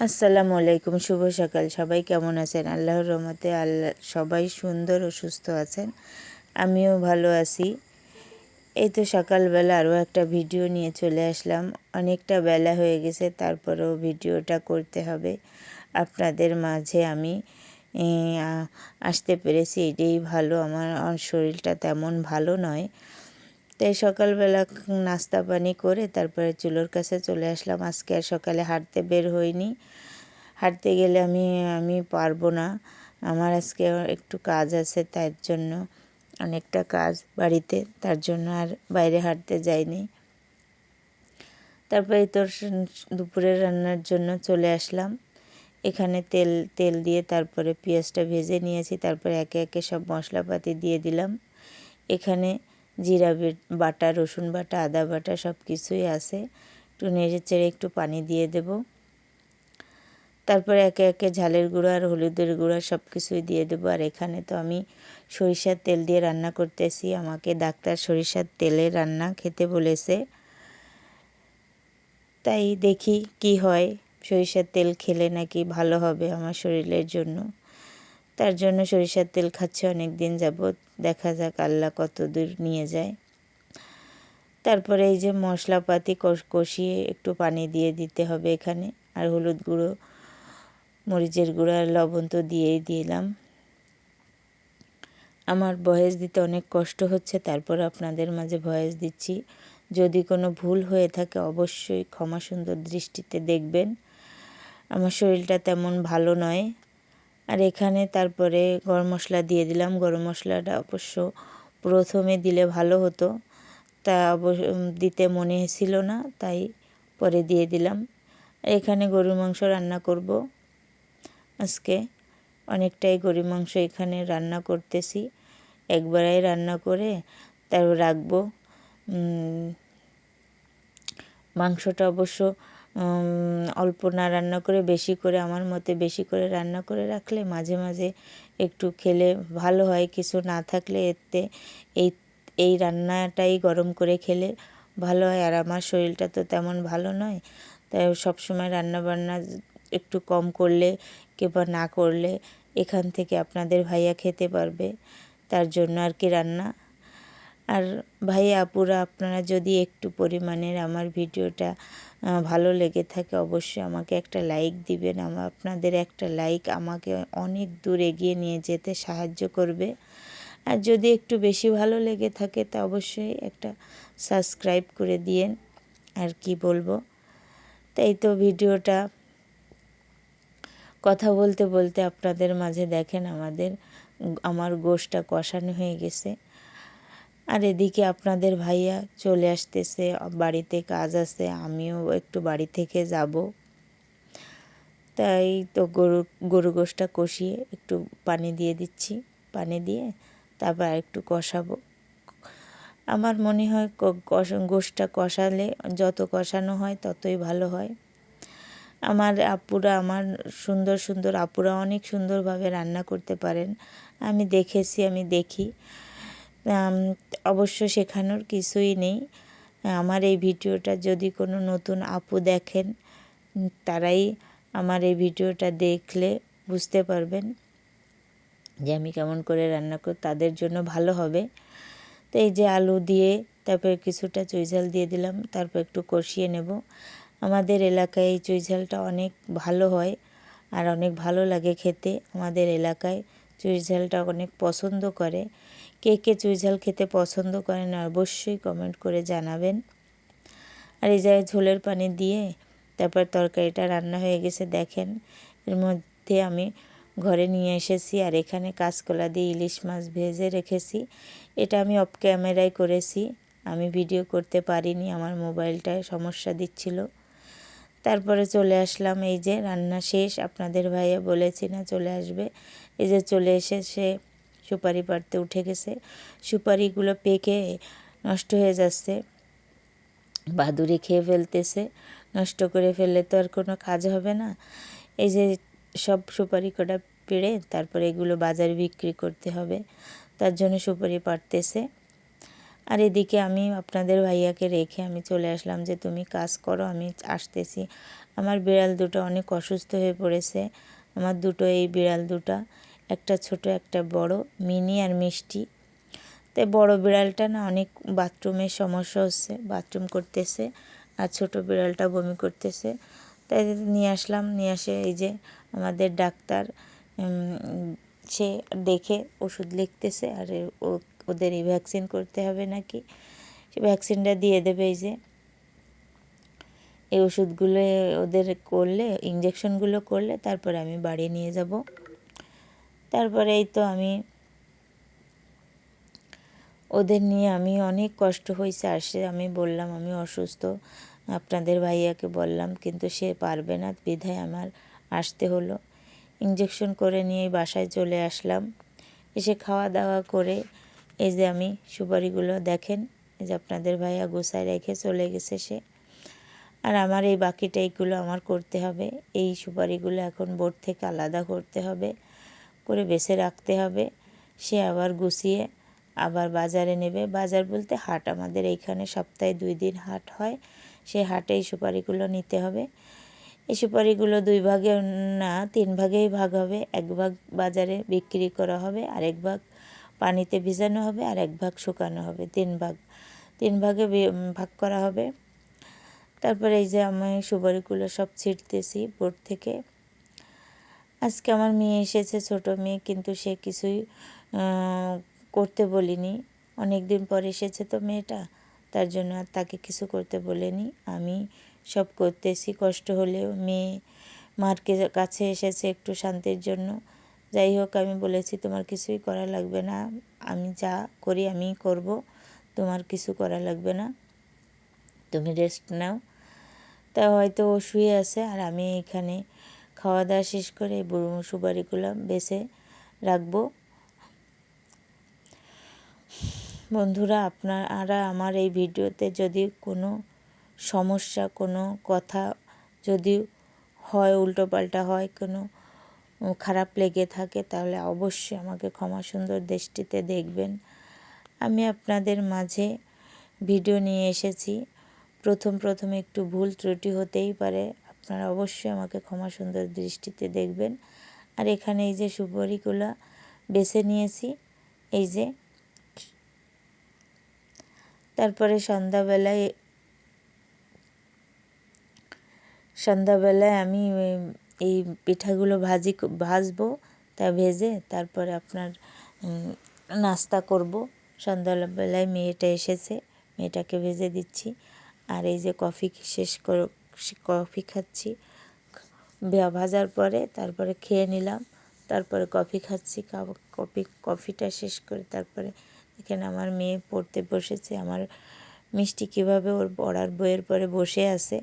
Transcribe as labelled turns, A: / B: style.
A: আসসালামু আলাইকুম, শুভ সকাল। সবাই কেমন আছেন? আল্লাহর রহমতে আল্লাহ সবাই সুন্দর ও সুস্থ আছেন। আমিও ভালো আছি। এই তো সকালবেলা আরও একটা ভিডিও নিয়ে চলে আসলাম। অনেকটা বেলা হয়ে গেছে, তারপরেও ভিডিওটা করতে হবে। আপনাদের মাঝে আমি আসতে পেরেছি। এটাই ভালো। আমার শরীরটা তেমন ভালো নয়। তাই সকালবেলা নাস্তা পানি করে তারপরে চুলোর কাছে চলে আসলাম। আজকে আর সকালে হাঁটতে বের হইনি। হাঁটতে গেলে আমি আমি পারব না। আমার আজকে একটু কাজ আছে তার জন্য, অনেকটা কাজ বাড়িতে, তার জন্য আর বাইরে হাঁটতে যাইনি। তারপরে তোর দুপুরের রান্নার জন্য চলে আসলাম। এখানে তেল তেল দিয়ে তারপরে পেঁয়াজটা ভেজে নিয়েছি। তারপরে একে একে সব মশলাপাতি দিয়ে দিলাম। এখানে জিরা বাটা, রসুন বাটা, আদা বাটা সব কিছুই আছে। একটু নেড়ে চেড়ে একটু পানি দিয়ে দেব। তারপরে একে একে ঝালের গুঁড়ো আর হলুদের গুঁড়ো সব কিছুই দিয়ে দেবো। আর এখানে তো আমি সরিষার তেল দিয়ে রান্না করতেছি। আমাকে ডাক্তার সরিষার তেলে রান্না খেতে বলেছে। তাই দেখি কি হয়। সরিষার তেল খেলে নাকি ভালো হবে আমার শরীরের জন্য। তার জন্য সরিষার তেল খাচ্ছে অনেক দিন যাবৎ। দেখা যাক আল্লাহ কত দূর নিয়ে যায়। তারপরে এই যে মশলাপাতি কষিয়ে একটু পানি দিয়ে দিতে হবে এখানে। আর হলুদ গুঁড়ো, মরিচের গুঁড়ো আর লবণ তো দিয়েই দিলাম। আমার ভয়েস দিতে অনেক কষ্ট হচ্ছে, তারপর আপনাদের মাঝে ভয়েস দিচ্ছি। যদি কোনো ভুল হয়ে থাকে অবশ্যই ক্ষমা সুন্দর দৃষ্টিতে দেখবেন। আমার শরীরটা তেমন ভালো নয়। আর এখানে তারপরে গরম মশলা দিয়ে দিলাম। গরম মশলাটা অবশ্য প্রথমে দিলে ভালো হতো। তা অবশ্য দিতে মনে ছিল না, তাই পরে দিয়ে দিলাম। এখানে গরুর মাংস রান্না করব। আজকে অনেকটাই গরুর মাংস এখানে রান্না করতেছি। একবারাই রান্না করে তারপর রাখব। মাংসটা অবশ্য অল্প না রান্না করে, বেশি করে, আমার মতে বেশি করে রান্না করে রাখলে মাঝে মাঝে একটু খেলে ভালো হয়। কিছু না থাকলে এতে এই এই রান্নাটাই গরম করে খেলে ভালো হয়। আর আমার শরীরটা তো তেমন ভালো নয়, তাই সবসময় রান্না বান্না একটু কম করলে কিংবা না করলে এখান থেকে আপনাদের ভাইয়া খেতে পারবে, তার জন্য আর কি রান্না। আর ভাই আপুরা, আপনারা যদি একটু পরিমাণের আমার ভিডিওটা ভালো লেগে থাকে, অবশ্যই আমাকে একটা লাইক দিবেন। আমার আপনাদের একটা লাইক আমাকে অনেক দূর এগিয়ে নিয়ে যেতে সাহায্য করবে। আর যদি একটু বেশি ভালো লেগে থাকে, তা অবশ্যই একটা সাবস্ক্রাইব করে দিয়েন। আর কি বলব? তাই তো ভিডিওটা। কথা বলতে বলতে আপনাদের মাঝে দেখেন, আমাদের, আমার গোষ্ঠটা কষানো হয়ে গেছে। আর এদিকে আপনাদের ভাইয়া চলে আসতেছে, বাড়িতে কাজ আছে, আমিও একটু বাড়ি থেকে যাব। তাই তো গরু গরু গোষ্ঠটা কষিয়ে একটু পানি দিয়ে দিচ্ছি, পানি দিয়ে তারপর একটু কষাবো। আমার মনে হয় গোষ্ঠটা কষালে যত কষানো হয় ততই ভালো হয়। আমার আপুরা, আমার সুন্দর সুন্দর আপুরা অনেক সুন্দরভাবে রান্না করতে পারেন। আমি দেখেছি, আমি দেখি। অবশ্য শেখানোর কিছুই নেই। আমার এই ভিডিওটা যদি কোনো নতুন আপু দেখেন, তারাই আমার এই ভিডিওটা দেখলে বুঝতে পারবেন যে আমি কেমন করে রান্না করি, তাদের জন্য ভালো হবে। তো এই যে আলু দিয়ে, তারপর কিছুটা চুইঝাল দিয়ে দিলাম, তারপর একটু কষিয়ে নেব। আমাদের এলাকায় এই চুইঝালটা অনেক ভালো হয় আর অনেক ভালো লাগে খেতে। আমাদের এলাকায় চুইঝালটা অনেক পছন্দ করে। কে কে চুইঝাল খেতে পছন্দ করেন অবশ্যই কমেন্ট করে জানাবেন। আর এই জায়গায় ঝোলের পানি দিয়ে তারপর তরকারিটা রান্না হয়ে গেছে দেখেন, এর মধ্যে আমি ঘরে নিয়ে এসেছি আর এখানে কাঁচকলা দিয়ে ইলিশ মাছ ভেজে রেখেছি। এটা আমি অফ ক্যামেরায় করেছি, আমি ভিডিও করতে পারিনি, আমার মোবাইলটায় সমস্যা দিচ্ছিল। তারপরে চলে আসলাম, এই যে রান্না শেষ, আপনাদের ভাইয়া বলেছি না চলে আসবে, এই যে চলে এসে সে সুপারি পাড়তে উঠে গেছে। সুপারিগুলো পেকে নষ্ট হয়ে যাচ্ছে। বাদুরে খেয়ে ফেলতেছে। নষ্ট করে ফেললে তো আর কোনো কাজ হবে না। এই যে সব সুপারি কটা পেড়ে তারপরে এগুলো বাজারে বিক্রি করতে হবে। তার জন্য সুপারি পাড়তেছে। আর এদিকে আমি আপনাদের ভাইয়াকে রেখে আমি চলে আসলাম যে, তুমি কাজ করো, আমি আসতেছি। আমার বিড়াল দুটো অনেক অসুস্থ হয়ে পড়েছে। আমার দুটো এই বিড়াল দুটো। একটা ছোট, একটা বড়, মিনি আর মিষ্টি। তাই বড় বিড়ালটা না অনেক বাথরুমের সমস্যা হচ্ছে, বাথরুম করতেছে আর ছোট বিড়ালটা বমি করতেছে। তাই নিয়ে আসলাম, নিয়ে আসে এই যে আমাদের ডাক্তার সে দেখে ওষুধ লিখতেছে, আর ওদের এই ভ্যাকসিন করতে হবে নাকি? সে ভ্যাকসিনটা দিয়ে দেবে এই যে। এই ওষুধগুলো ওদের করলে ইঞ্জেকশনগুলো করলে তারপরে আমি বাড়ি নিয়ে যাব। তারপরে এই তো আমি ওদের নিয়ে আমি অনেক কষ্ট হয়েছে। আসে আমি বললাম, আমি অসুস্থ, আপনাদের ভাইয়াকে বললাম, কিন্তু সে পারবে না, বিধায় আমার আসতে হলো। ইঞ্জেকশন করে নিয়ে বাসায় চলে আসলাম। এসে খাওয়া দাওয়া করে এই যে আমি সুপারিগুলো দেখেন, এই যে আপনাদের ভাইয়া গোসায় রেখে চলে গেছে সে। আর আমার এই বাকিটা এইগুলো আমার করতে হবে। এই সুপারিগুলো এখন বোর্ড থেকে আলাদা করতে হবে। করে বেছে রাখতে হবে। সে আবার গুছিয়ে আবার বাজারে নেবে। বাজার বলতে হাট আমাদের এইখানে সপ্তাহে দুই দিন হাট হয়। সেই হাটে এই সুপারিগুলো নিতে হবে। এই সুপারিগুলো দুই ভাগে না, তিন ভাগেই ভাগ হবে। এক ভাগ বাজারে বিক্রি করা হবে আরেক ভাগ পানিতে ভিজানো হবে, আর এক ভাগ শুকানো হবে। তিন ভাগ, তিন ভাগে ভাগ করা হবে। তারপরে এই যে আমি সুপারিগুলো সব ছিটতেছি বোর্ড থেকে। আজকে আমার মেয়ে এসেছে, ছোট মেয়ে, কিন্তু সে কিছুই করতে বলিনি। অনেক দিন পর এসেছে তো মেয়েটা, তার জন্য আর তাকে কিছু করতে বলেনি। আমি সব করতেছি, কষ্ট হলেও মেয়ে মারকে কাছে এসেছে একটু শান্তির জন্য। যাই হোক, আমি বলেছি, তোমার কিছুই করা লাগবে না। আমি যা করি আমি করব। তোমার কিছু করা লাগবে না। তুমি রেস্ট নাও। তা হয়তো ও শুয়ে আছে আর আমি এখানে খাওয়া দাওয়া শেষ করে এই বুড়ো সুপারিগুলো বেছে রাখব। বন্ধুরা, আপনারা আমার এই ভিডিওতে যদি কোনো সমস্যা, কোনো কথা যদি হয়, উল্টোপাল্টা হয়, কোনো খারাপ লেগে থাকে, তাহলে অবশ্যই আমাকে ক্ষমা সুন্দর দৃষ্টিতে দেখবেন। আমি আপনাদের মাঝে ভিডিও নিয়ে এসেছি। প্রথম প্রথম একটু ভুল ত্রুটি হতেই পারে। আপনারা অবশ্যই আমাকে ক্ষমা সুন্দর দৃষ্টিতে দেখবেন। আর এখানে এই যে সুপারিগুলো বেছে নিয়েছি, এই যে তারপরে সন্ধ্যাবেলায় সন্ধ্যাবেলায় আমি এই পিঠাগুলো ভাজি ভাজবো, তা ভেজে তারপরে আপনার নাস্তা করব। সন্ধ্যাবেলায় মেয়েটা এসেছে, মেয়েটাকে ভেজে দিচ্ছি। আর এই যে কফি শেষ কফি খাচ্ছি। ভাজার পরে তারপরে খেয়ে নিলাম। তারপরে কফি খাচ্ছি কফি, কফিটা শেষ করে তারপরে এখানে আমার মেয়ে পড়তে বসেছে। আমার মিষ্টি কীভাবে ওর পড়ার বইয়ের পরে বসে আছে।